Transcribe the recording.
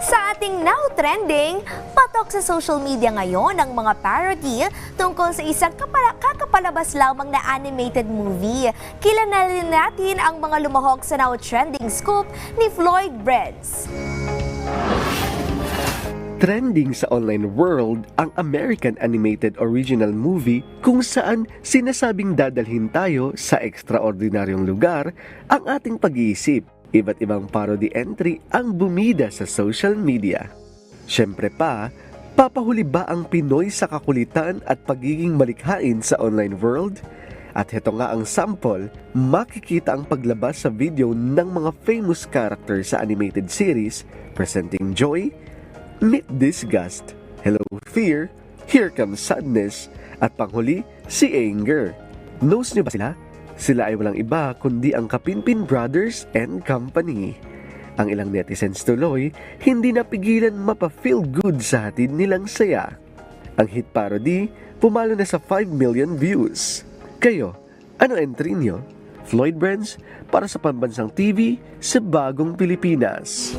Sa ating now trending, patok sa social media ngayon ang mga parody tungkol sa isang kapala- kakapalabas lamang na animated movie. Kilala natin ang mga lumahok sa now trending scoop ni Floyd Breads. Trending sa online world ang American animated original movie kung saan sinasabing dadalhin tayo sa ekstraordinaryong lugar ang ating pag-iisip. Iba't ibang parody entry ang bumida sa social media. Siyempre pa, papahuli ba ang Pinoy sa kakulitan at pagiging malikhain sa online world? At heto nga ang sample, makikita ang paglabas sa video ng mga famous characters sa animated series presenting joy, Meet Disgust, Hello Fear, Here Comes Sadness, at panghuli, si Anger. Knows niyo ba sila? Sila ay walang iba kundi ang Kapinpin Brothers and Company. Ang ilang netizens tuloy, hindi napigilan mapa-feel good sa hatid nilang saya. Ang hit parody, pumalo na sa 5 million views. Kayo, ano entry niyo? Floyd Brands para sa Pambansang TV sa Bagong Pilipinas.